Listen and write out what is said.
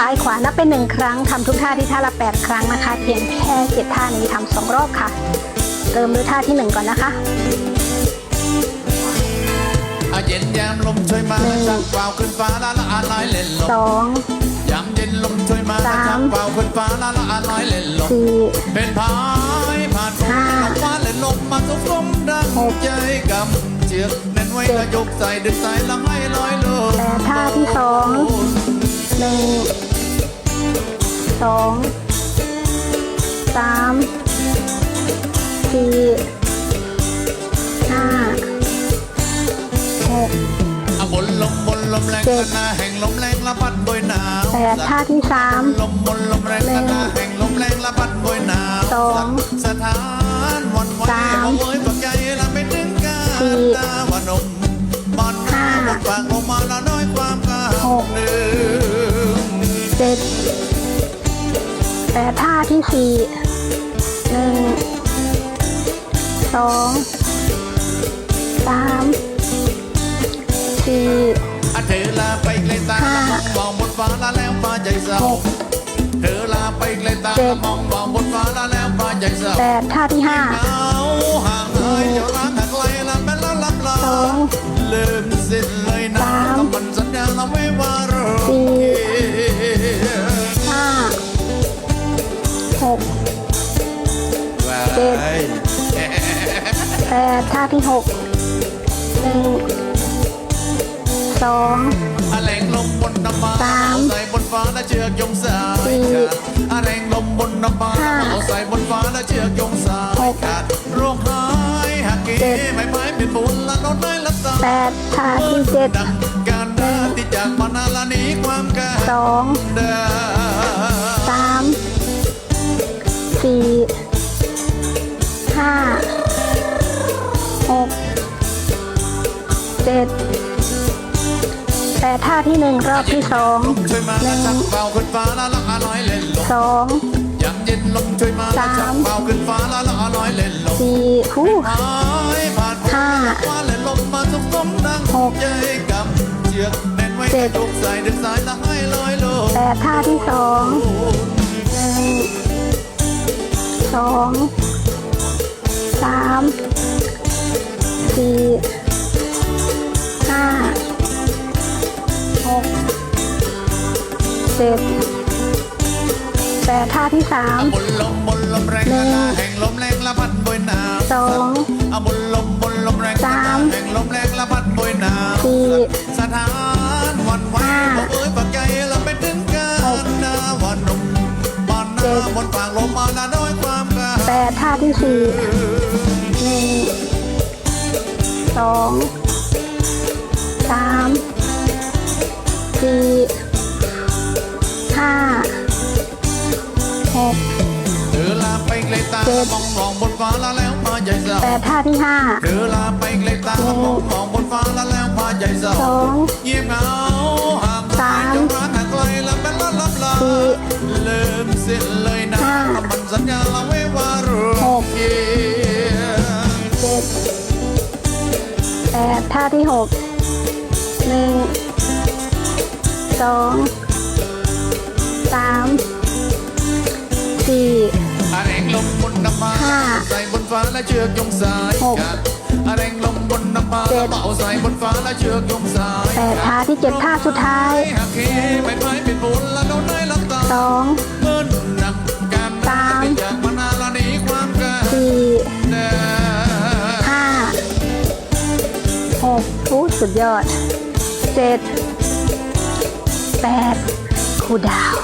ซ้ายขวานับเป็นหนึ่งครั้งทำทุกท่าที่ท่าละแปดครั้งนะคะ เพียงแค่เจ็ดท่านี้ทำสองรอบค่ะ เริ่มด้วยท่าที่หนึ่งก่อนนะคะอาเย็นยามลมช่วยมาหนึ่งชักเป่าขึ้นฟ้าละละอาลอยเล่นลมสองยามเย็นลมช่วยมาสามชักเป่าขึ้นฟ้าละละอาลอยเล่นลมสี่เป็นพายผ่านลมห้าลมฟ้าเล่นลมมาสมสมดังหกใจกำเชือกเน้นไว้เจ็ดกระยกใส่ดึงสายละให้ลอยลมแปดท่าที่สองหนึ่ง สองสามสี่ห้าหกอะบนลมบนลมแรงเจ็ดกันนาแห่งลมแรงละพัดบอยหนาวแปดท่าที่สามลมบนลมแรงกันนาแห่งลมแรงละพัดบอยหนาวสองสถานวันไหวสามมาเว้ยปักใจละไม่ถึงกาสี่รตาวันมบอนหน้าห้าบนปากลงมาละน้อยความกล้าหก แปดท่าที่สี่หนึ่งสองสามสี่อะเธอลาไปไกลตาห้าละมองบนฟ้าละแล้วฟ้าใจเศร้าหกเธอลาไปไกลตาเจ็ดละมองมองบนฟ้าละแล้วฟ้าใจเศร้าแปดท่าที่ห้า ท่าที่หกหนึ่งสองอะแรงลมบนน้ำมาสามเอาใส่บนฟ้าและเชือกโยงสายสี่ขาดอะแรงลมบนน้ำมาห้าเอาใส่บนฟ้าและเชือกโยงสาหยกขาดโรคหายหักเกเจ็ดไม่ไม้เป็นบุญละโนดน้อยละตาแปดท่าที่เจ็ดดังการเดินที่จากมานานละหนี้ความแก่สองเดินสามสี่ จ็ดแปดท่าที่หนึ่งรอบที่สองช่วยมาหนึ่งชักเบาขึ้นฟ้าละละอาน้อยเล่นลมสองยามเย็นลมช่วยมาสามชักเบาขึ้นฟ้าละละอาน้อยเล่นลมสี่หู้หายผ่านห้าฟ้าเล่นลมมาสมสมดังหกใจกำเชือกแน่นไว้เจ็ดทุกสายดึงสายละให้ลอยลมแปดท่าที่สองหนึ่งสองสามสี่ ดแปดท่าที่สามหนึ่งนะแห่งลมแรงละพัดบอยหนาวสองอะบนลมบนลมแรงสามแห่งลมแรงละพัดบอยหนาวสี่สถานวันไหวห้าบอกเอ้ยปาม ดมองมองบนฟ้าละแล้วพาใจเศร้าแปดท่าที่ห้าเธอลาไปไกลตามองมองบนฟ้าละแล้วพาใจเศร้าสองเงียบเหงาห่างสามจงรักห่างไกลและเป็นละลับลาสี่ลืมสิ้นเลยนะห้ามันสัญญาเราไว้ว่าเราหกเคียเจ็ดแปดท่าที่หกหนึ่งสองสาม ฟ้าและเชือกยงสายหกกันอะแรงลมบนน้ำมาเจ็ดเบาใส่บนฟ้าและเชือกยงสายแปดท่าที่เจ็ดท่าสุดท้ายหักเหไม่ไม้เป็นบุญละโดนได้ลับตาสองเมื่อหนักการสามที่จากมานานละหนี้ความแก่สี่เดินห้าหกอู้สุดยอดเจ็ดแปดครูดาว